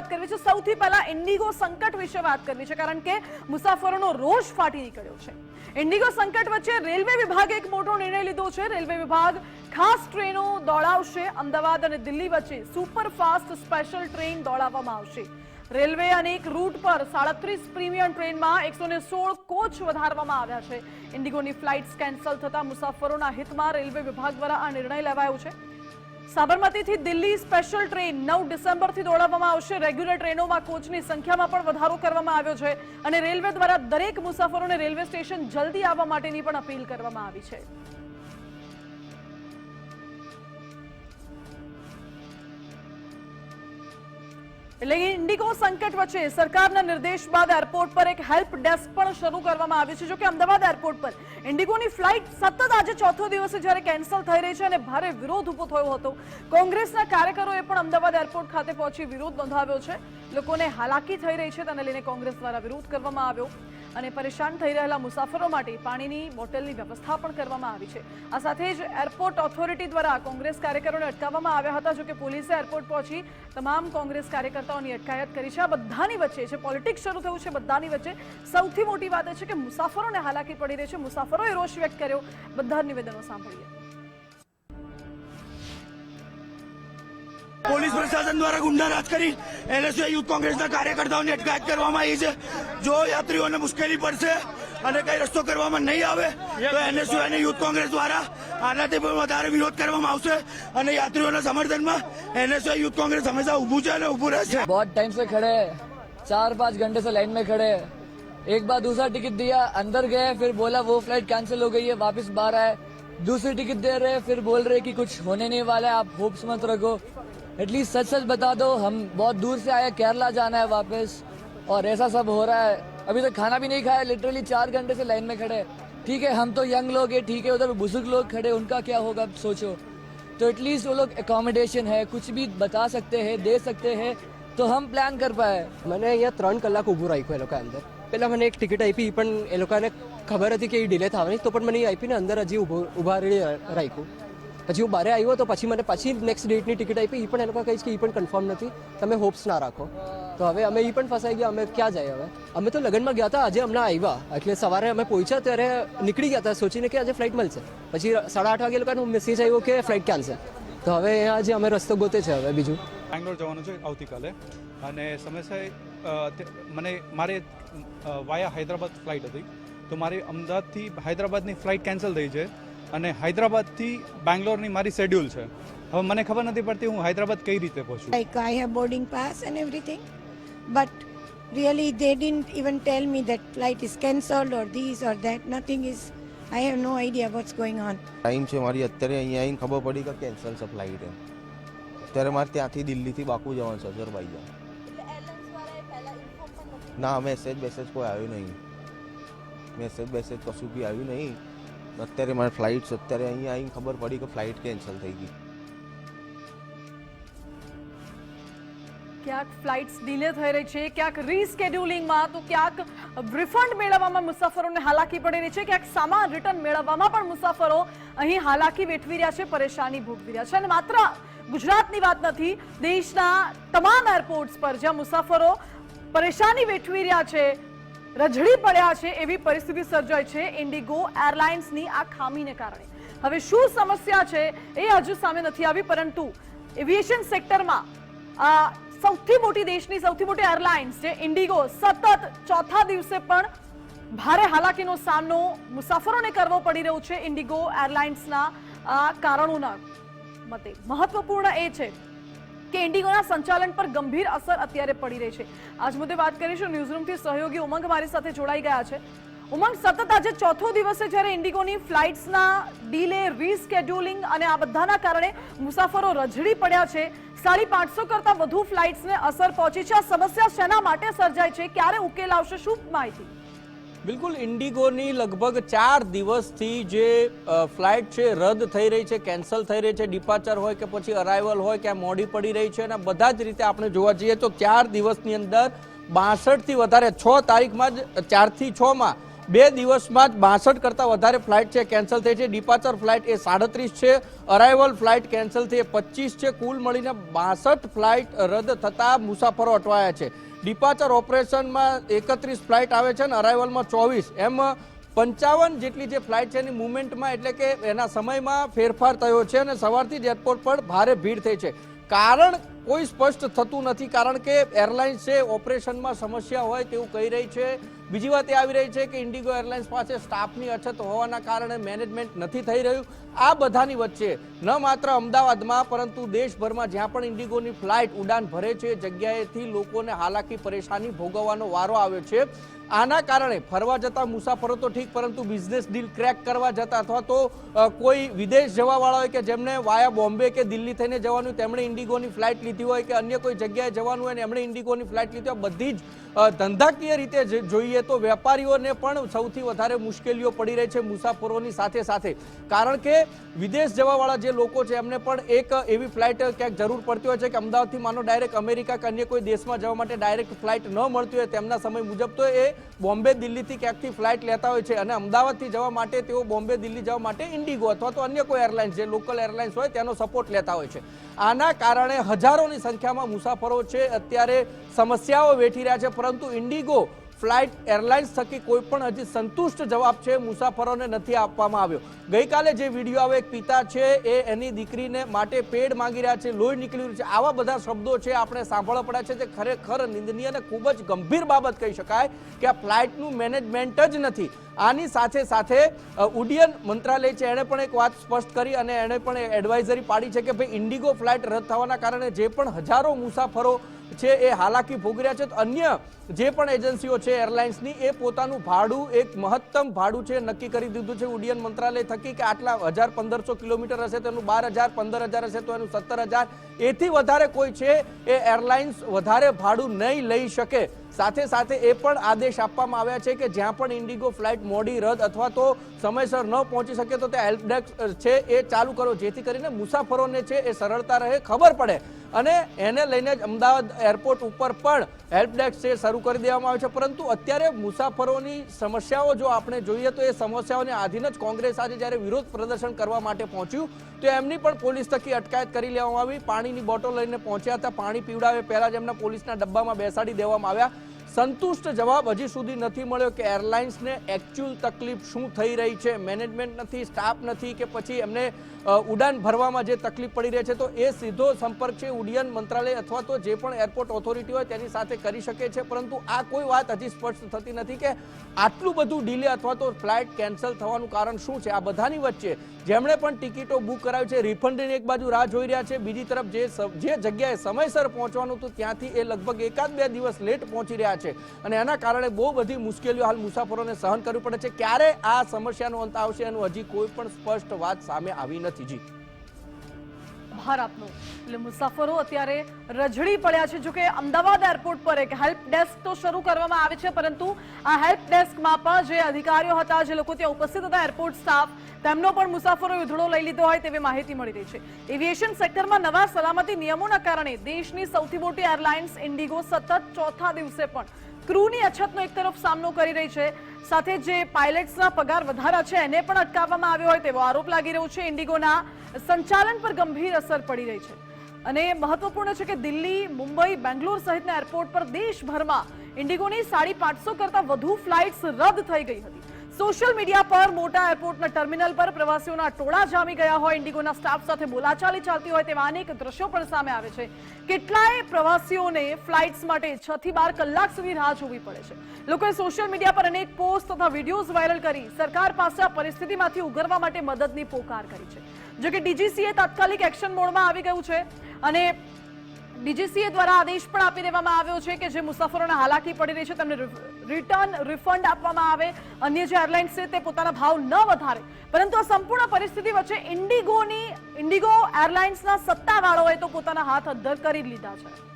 વાત કરવી છે. સૌથી પહેલા ઇન્ડિગો સંકટ વિશે વાત કરવી છે, કારણ કે મુસાફરોનો રોષ ફાટી નીકળ્યો છે. ઇન્ડિગો સંકટ વચ્ચે રેલવે વિભાગે એક મોટો નિર્ણય લીધો છે. રેલવે વિભાગ ખાસ ટ્રેનો દોડાવશે. અમદાવાદ અને દિલ્હી વચ્ચે સુપરફાસ્ટ સ્પેશિયલ ટ્રેન દોડાવવામાં આવશે. રેલવે અનેક રૂટ પર સાડત્રીસ પ્રીમિયમ ટ્રેનમાં એકસો ને સોળ કોચ વધારવામાં આવ્યા છે. ઇન્ડિગોની ફ્લાઇટ્સ કેન્સલ થતા મુસાફરોના હિતમાં રેલવે વિભાગ દ્વારા આ નિર્ણય લેવાયો છે. સાબરમતીથી દિલ્હી સ્પેશિયલ ટ્રેન નવ ડિસેમ્બરથી દોડાવવામાં આવશે. રેગ્યુલર ટ્રેનોમાં કોચની સંખ્યામાં પણ વધારો કરવામાં આવ્યો છે અને રેલવે દ્વારા દરેક મુસાફરોને રેલવે સ્ટેશન જલ્દી આવવા માટેની પણ અપીલ કરવામાં આવી છે. એટલે ઇન્ડિગો સંકટ વચ્ચે સરકારના નિર્દેશ બાદ એરપોર્ટ પર એક હેલ્પ ડેસ્ક પણ શરૂ કરવામાં આવ્યું છે. જો કે અમદાવાદ એરપોર્ટ પર ઇન્ડિગોની ફ્લાઇટ સતત આજે ચોથો દિવસે જ્યારે કેન્સલ થઈ રહી છે અને ભારે વિરોધ ઊભો થયો હતો. કોંગ્રેસના કાર્યકરોએ પણ અમદાવાદ એરપોર્ટ ખાતે પહોંચી વિરોધ નોંધાવ્યો છે. લોકોને હાલાકી થઈ રહી છે તેને લઈને કોંગ્રેસ દ્વારા વિરોધ કરવામાં આવ્યો. અને પરેશાન થઈ રહેલા મુસાફરો માટે પાણીની બોટલની વ્યવસ્થા પણ કરવામાં આવી છે. આ સાથે જ એરપોર્ટ ઓથોરિટી દ્વારા કોંગ્રેસ કાર્યકરોને અટકાવવામાં આવ્યા હતા, જોકે પોલીસે એરપોર્ટ પહોંચી તમામ કોંગ્રેસ કાર્યકર્તાઓની અટકાયત કરી છે. આ બધાની વચ્ચે છે, પોલિટિક્સ શરૂ થયું છે બધાની વચ્ચે. સૌથી મોટી વાત એ છે કે મુસાફરોને હાલાકી પડી રહી છે. મુસાફરોએ રોષ વ્યક્ત કર્યો. બધા નિવેદનો સાંભળીએ. પોલીસ પ્રશાસન દ્વારા ગુંડારાજ કરી એનએસયુ યુથ કોંગ્રેસના કાર્યકર્તાઓની અટકાયત કરવામાં આવી છે જો યાત્રીઓને મુશ્કેલી પડશે અને કઈ રસ્તો કરવામાં નહીં આવે તો એનએસયુ અને યુથ કોંગ્રેસ દ્વારા આનાથી પણ વધારે વિરોધ કરવામાં આવશે અને યાત્રીઓના સમર્થનમાં એનએસયુ યુથ કોંગ્રેસ હંમેશા ઊભું છે અને ઊભું રહેશે बहुत टाइम से खड़े हैं चार पाँच घंटे से लाइन में खड़े हैं एक बार दूसरा टिकट दिया अंदर गए फिर बोला वो फ्लाइट कैंसिल हो गई है वापस बाहर आए दूसरी टिकट दे रहे फिर बोल रहे कि कुछ होने नहीं वाला है आप होप्स मत रखो एटलीस्ट सच सच बता दो हम बहुत दूर से आए केरला जाना है वापस और ऐसा सब हो रहा है अभी तक खाना भी नहीं खाया लिटरली चार घंटे से लाइन में खड़े हैं। ठीक है हम तो यंग लोग हैं ठीक है उधर बुजुर्ग लोग खड़े उनका क्या होगा अब सोचो तो एटलीस्ट वो लोग एकोमोडेशन है कुछ भी बता सकते हैं दे सकते हैं तो हम प्लान कर पाए મને અહીંયા ત્રણ કલાક ઊભું રાખ્યું એ લોકો અંદર પહેલા મને એક ટિકિટ આપી ઈ પણ એ લોકોને ખબર હતી કે એ ડિલે થવાની તો પણ મને એ આપીને અંદર હજી ઊભું ઊભા રહી રાખ્યું પછી હું બારે આવ્યો તો પછી મને પછી નેક્સ્ટ ડેટની ટિકિટ આપી. એ પણ એ લોકો કહીશ કે એ પણ કન્ફર્મ નથી. તમે હોપ્સ ના રાખો. તો હવે અમે એ પણ ફસાઈ ગયા. અમે ક્યાં જઈએ હવે? અમે તો લગ્નમાં ગયા હતા. આજે હમણાં આવ્યા. એટલે સવારે અમે પહોંચ્યા ત્યારે નીકળી ગયા હતા. સોચીને કે આજે ફ્લાઇટ મળશે. પછી સાડા આઠ વાગે લોકોનો મેસેજ આવ્યો કે ફ્લાઇટ કેન્સલ તો હવે અહીંયા આજે અમે રસ્તો ગોતે છે હવે બીજું. બેંગ્લોર જવાનું છે આવતીકાલે. અને સમસ્યા મને, મારે વાયા હૈદરાબાદ ફ્લાઇટ હતી. તો મારી અમદાવાદથી હૈદરાબાદની ફ્લાઇટ કેન્સલ થઈ છે. અને હૈદરાબાદથી બેંગ્લોરની મારી શેડ્યુલ છે. હવે મને ખબર નથી પડતી હું હૈદરાબાદ કઈ રીતે પહોંચું. Like I have boarding pass and everything but really they didn't even tell me that flight is cancelled or this or that nothing is I have no idea what's going on time છે મારી અત્યારે અહીંયા આવીને ખબર પડી કે cancel છે flight એમ અત્યારે મારે ત્યાંથી દિલ્હીથી બાકુ જવાનું છે અઝરબાઈજાન ના મેસેજ બેસેજ કોઈ આવ્યું નહીં. મેસેજ બેસેજ કશું બી આવ્યું નહીં. અત્યારે મારે ફ્લાઇટ અત્યારે અહીંયા આવીને ખબર પડી કે ફ્લાઇટ કેન્સલ થઈ ગઈ. ક્યાંક ફ્લાઇટ્સ ડિલે થઈ રહી છે, ક્યાંક રીસ્કેડ્યુલિંગમાં તો ક્યાંક રિફંડ મેળવવામાં મુસાફરોને હાલાકી પડી રહી છે, ક્યાંક સામાન રિટર્ન મેળવવામાં પણ મુસાફરો અહીં હાલાકી વેઠવી રહ્યા છે, પરેશાની ભોગવી રહ્યા છે. અને માત્ર ગુજરાતની વાત નથી, દેશના તમામ એરપોર્ટ્સ પર જ્યાં મુસાફરો પરેશાની વેઠવી રહ્યા છે રઝળી પડ્યા છે એવી પરિસ્થિતિ સર્જાઈ છે ઇન્ડિગો એરલાઇન્સની આ ખામીને કારણે. હવે શું સમસ્યા છે એ હજુ સામે નથી આવી, પરંતુ એવિએશન સેક્ટરમાં સૌથી મોટી દેશની સૌથી મોટી એરલાઇન્સ જે ઇન્ડિગો સતત ચોથા દિવસે પણ ભારે હાલાકીનો સામનો, મુસાફરોને કરવો પડી રહ્યો છે ઇન્ડિગો એરલાઇન્સના કારણોના મતે. મહત્વપૂર્ણ એ છે કે ઇન્ડિગોના સંચાલન પર ગંભીર અસર અત્યારે પડી રહી છે. આજ મુદ્દે વાત કરીશું ન્યૂઝરૂમથી સહયોગી ઉમંગ મારી સાથે જોડાઈ ગયા છે. ઉમંગ, સતત આજે ચોથો દિવસે જ્યારે ઇન્ડિગોની ફ્લાઇટ્સના ડીલે, રીસ્કેડ્યુલિંગ અને આ બધાના કારણે મુસાફરો રજડી પડ્યા છે. સાડી પાંચસો કરતાં વધુ ફ્લાઇટ્સને અસર પહોંચી છે. આ સમસ્યા શેના માટે સર્જાય છે? ક્યારે ઉકેલ આવશે? શું માહિતી? બિલકુલ ઇન્ડિગોની લગભગ ચાર દિવસથી જે ફ્લાઇટ છે, રદ થઈ રહી છે, કેન્સલ થઈ રહી છે, ડિપાર્ચર હોય કે પછી અરાઇવલ હોય કે મોડી પડી રહી છે અને બધા જ રીતે આપણે જોવા જઈએ તો ચાર દિવસની અંદર બાસઠથી વધારે, છ તારીખમાં જ, ચારથી છમાં, બે દિવસમાં જ બાસઠ કરતાં વધારે ફ્લાઇટ છે, કેન્સલ થઈ છે, ડિપાર્ચર ફ્લાઇટ એ સાડત્રીસ છે, અરાઇવલ ફ્લાઇટ કેન્સલ થઈ એ પચીસ છે, કુલ મળીને બાસઠ ફ્લાઇટ રદ થતાં મુસાફરો અટવાયા છે. ડિપાર્ચર ઓપરેશનમાં એકત્રીસ ફ્લાઇટ આવે છે અને અરાઇવલમાં ચોવીસ. એમ પંચાવન જેટલી જે ફ્લાઇટ છે એની મુવમેન્ટમાં એટલે કે એના સમયમાં ફેરફાર થયો છે અને સવારથી જ એરપોર્ટ પર ભારે ભીડ થઈ છે. કારણ કોઈ સ્પષ્ટ થતું નથી, કારણ કે એરલાઇન્સ છે ઓપરેશનમાં સમસ્યા હોય તેવું કહી રહી છે. બીજી વાત એ આવી રહી છે કે ઇન્ડિગો એરલાઇન્સ પાસે સ્ટાફની અછત હોવાના કારણે મેનેજમેન્ટ નથી થઈ રહ્યું. આ બધાની વચ્ચે ન માત્ર અમદાવાદમાં, પરંતુ દેશભરમાં જ્યાં પણ ઇન્ડિગોની ફ્લાઇટ ઉડાન ભરે છે, જગ્યાએથી લોકોને હાલાકી પરેશાની ભોગવવાનો વારો આવ્યો છે. આના કારણે ફરવા જતા મુસાફરો તો ઠીક, પરંતુ બિઝનેસ ડીલ ક્રેક કરવા જતા અથવા તો કોઈ વિદેશ જવાવાળા હોય કે જેમને વાયા બોમ્બે કે દિલ્હી થઈને જવાનું, તેમણે ઇન્ડિગોની ફ્લાઇટ લીધી હોય કે અન્ય કોઈ જગ્યાએ જવાનું હોય ને એમણે ઇન્ડિગોની ફ્લાઇટ લીધી હોય બધી જ ધંધાકીય રીતે જોઈએ તો વેપારીઓને પણ સૌથી વધારે મુશ્કેલીઓ પડી રહી છે મુસાફરોની સાથે સાથે. કારણ કે વિદેશ જવાવાળા જે લોકો છે, એમને પણ એક એવી ફ્લાઇટ ક્યાંક જરૂર પડતી હોય છે કે અમદાવાદથી માનો ડાયરેક્ટ અમેરિકા કે અન્ય કોઈ દેશમાં જવા માટે ડાયરેક્ટ ફ્લાઇટ ન મળતી હોય, તેમના સમય મુજબ તો એ બોમ્બે દિલ્હીથી ક્યાંકથી ફ્લાઇટ લેતા હોય છે અને અમદાવાદથી જવા માટે તેઓ બોમ્બે દિલ્હી જવા માટે ઇન્ડિગો અથવા તો અન્ય કોઈ એરલાઇન્સ, જે લોકલ એરલાઇન્સ હોય તેનો સપોર્ટ લેતા હોય છે. આના કારણે હજારોની સંખ્યામાં મુસાફરો છે, અત્યારે સમસ્યાઓ વેઠી રહ્યા છે, પરંતુ ઇન્ડિગો ફ્લાઇટ એરલાઇન્સ થકી કોઈ પણ હજી સંતુષ્ટ જવાબ છે, મુસાફરોને નથી આપવામાં આવ્યો. ગઈકાલે જે વીડિયો આવે, એક પિતા છે, એ એની દીકરીને માટે પેડ માંગી રહ્યા છે, લોહી નીકળી રહ્યું છે. આવા બધા શબ્દો છે, આપણે સાંભળવા પડ્યા છે, જે ખરેખર નિંદનીય અને ખૂબ જ ગંભીર બાબત કહી શકાય કે આ ફ્લાઇટનું મેનેજમેન્ટ જ નથી. આની સાથે સાથે ઉડ્ડયન મંત્રાલય છે, એણે પણ એક વાત સ્પષ્ટ કરી અને એણે પણ એડવાઇઝરી પાડી છે કે ભાઈ ઇન્ડિગો ફ્લાઇટ રદ થવાના કારણે જે પણ હજારો મુસાફરો છે, એ હાલાકી ભોગવી રહ્યા છે. અન્ય જે પણ એજન્સીઓ છે, એરલાઇન્સની, એ પોતાનું ભાડું, એક મહત્તમ ભાડું છે, નક્કી કરી દીધું છે ઉડ્ડયન મંત્રાલય થકી કે આટલા હજાર પંદરસો કિલોમીટર હશે તો એનું બાર હજાર, પંદર હજાર હશે તો એનું સત્તર હજાર. એથી વધારે કોઈ છે, એ એરલાઇન્સ વધારે ભાડું નહીં લઈ શકે. સાથે સાથે એ પણ આદેશ આપવામાં આવ્યા છે કે જ્યાં પણ ઇન્ડિગો ફ્લાઇટ મોડી રદ અથવા તો સમયસર ન પહોંચી શકે તો ત્યાં હેલ્પ ડેસ્ક છે એ ચાલુ કરો. જેથી કરીને મુસાફરોને છે એ સરળતા રહે, ખબર પડે. અને એને લઈને જ અમદાવાદ એરપોર્ટ ઉપર પણ હેલ્પ ડેસ્ક છે શરૂ કરી દેવામાં આવે છે. પરંતુ અત્યારે મુસાફરોની સમસ્યાઓ જો આપણે જોઈએ તો એ સમસ્યાઓને આધીન જ કોંગ્રેસ આજે જ્યારે વિરોધ પ્રદર્શન કરવા માટે પહોંચ્યું, તો એમની પણ પોલીસ થકી અટકાયત કરી લેવામાં આવી. પાણીની બોટલ લઈને પહોંચ્યા હતા. પાણી પીવડાવે પહેલાં જ એમના પોલીસના ડબ્બામાં બેસાડી દેવામાં આવ્યા. સંતુષ્ટ જવાબ હજી સુધી નથી મળ્યો કે એરલાઇન્સને એકચ્યુઅલ તકલીફ શું થઈ રહી છે મેનેજમેન્ટ નથી સ્ટાફ નથી કે પછી એમને ઉડાન ભરવામાં જે તકલીફ પડી રહી છે, તો એ સીધો સંપર્ક છે ઉડ્ડયન મંત્રાલય અથવા તો જે પણ એરપોર્ટ ઓથોરિટી હોય તેની સાથે કરી શકે છે, પરંતુ આ કોઈ વાત હજી સ્પષ્ટ થતી નથી કે આટલું બધું ડીલે અથવા તો ફ્લાઇટ કેન્સલ થવાનું કારણ શું છે? આ બધાની વચ્ચે જેમણે પણ ટિકિટો બુક કરાવી છે રિફંડની એક બાજુ રાહ જોઈ રહ્યા છે, બીજી તરફ જે જે જગ્યાએ સમયસર પહોંચવાનું હતું ત્યાંથી એ લગભગ એકાદ બે દિવસ લેટ પહોંચી રહ્યા છે અને એના કારણે બહુ બધી મુશ્કેલીઓ હાલ મુસાફરોને સહન કરવી પડે છે. ક્યારે આ સમસ્યાનો અંત આવશે એનું હજી કોઈ પણ સ્પષ્ટ વાત સામે આવી નથી, જી. ભાર આપનો. એટલે મુસાફરો અત્યારે રજડી પડ્યા છે. જો કે અમદાવાદ એરપોર્ટ પર એક હેલ્પ ડેસ્ક તો શરૂ કરવામાં આવે છે, પરંતુ આ હેલ્પ ડેસ્કમાં પણ જે અધિકારીઓ હતા, જે લોકો ત્યાં ઉપસ્થિત હતા, એરપોર્ટ સ્ટાફ તેમનો પણ મુસાફરો યુધડો લઈ લીધો હોય તેવી માહિતી મળી રહી છે. એવિએશન સેક્ટરમાં નવા સલામતી નિયમોના કારણે દેશની સૌથી મોટી એરલાઇન્સ ઇન્ડિગો સતત ચોથા દિવસે પણ ક્રૂની અછતનો એક તરફ સામનો કરી રહી છે. સાથે જે પાયલટ્સના પગાર વધારા છે, એને પણ અટકાવવામાં આવ્યો હોય તેવો આરોપ લાગી રહ્યો છે. ઇન્ડિગોના સંચાલન પર ગંભીર અસર પડી રહી છે. અને મહત્વપૂર્ણ છે કે દિલ્હી, મુંબઈ, બેંગ્લોર સહિતના એરપોર્ટ પર દેશભરમાં ઇન્ડિગોની સાડી પાંચસો કરતા વધુ ફ્લાઇટ્સ રદ થઈ ગઈ હતી. સોશિયલ મીડિયા પર મોટા એરપોર્ટના ટર્મિનલ પર પ્રવાસીઓના ટોળા જામી ગયા હોય, ઇન્ડિગોના સ્ટાફ સાથે બોલાચાલી ચાલતી હોય તેવા અનેક દ્રશ્યો પણ સામે આવે છે. કેટલાય પ્રવાસીઓને ફ્લાઇટ્સ માટે છ થી બાર કલાક સુધી રાહ જોવી પડે છે. લોકોએ સોશિયલ મીડિયા પર અનેક પોસ્ટ તથા વિડીયોઝ વાયરલ કરી, સરકાર પાસે આ પરિસ્થિતિમાંથી ઉગરવા માટે મદદની પોકાર કરી છે. જોકે ડીજીસીએ તાત્કાલિક એક્શન મોડમાં આવી ગયું છે અને ડીજીસીએ દ્વારા આદેશ પણ આપી દેવામાં આવ્યો છે કે જે મુસાફરોને હાલાકી પડી રહી છે, તેમને રિટર્ન રિફંડ આપવામાં આવે. અન્ય જે એરલાઇન્સ છે, તે પોતાના ભાવ ન વધારે. પરંતુ આ સંપૂર્ણ પરિસ્થિતિ વચ્ચે ઇન્ડિગોની, ઇન્ડિગો એરલાઇન્સના સત્તાવાળાઓએ તો પોતાના હાથ અદ્ધર કરી લીધા છે.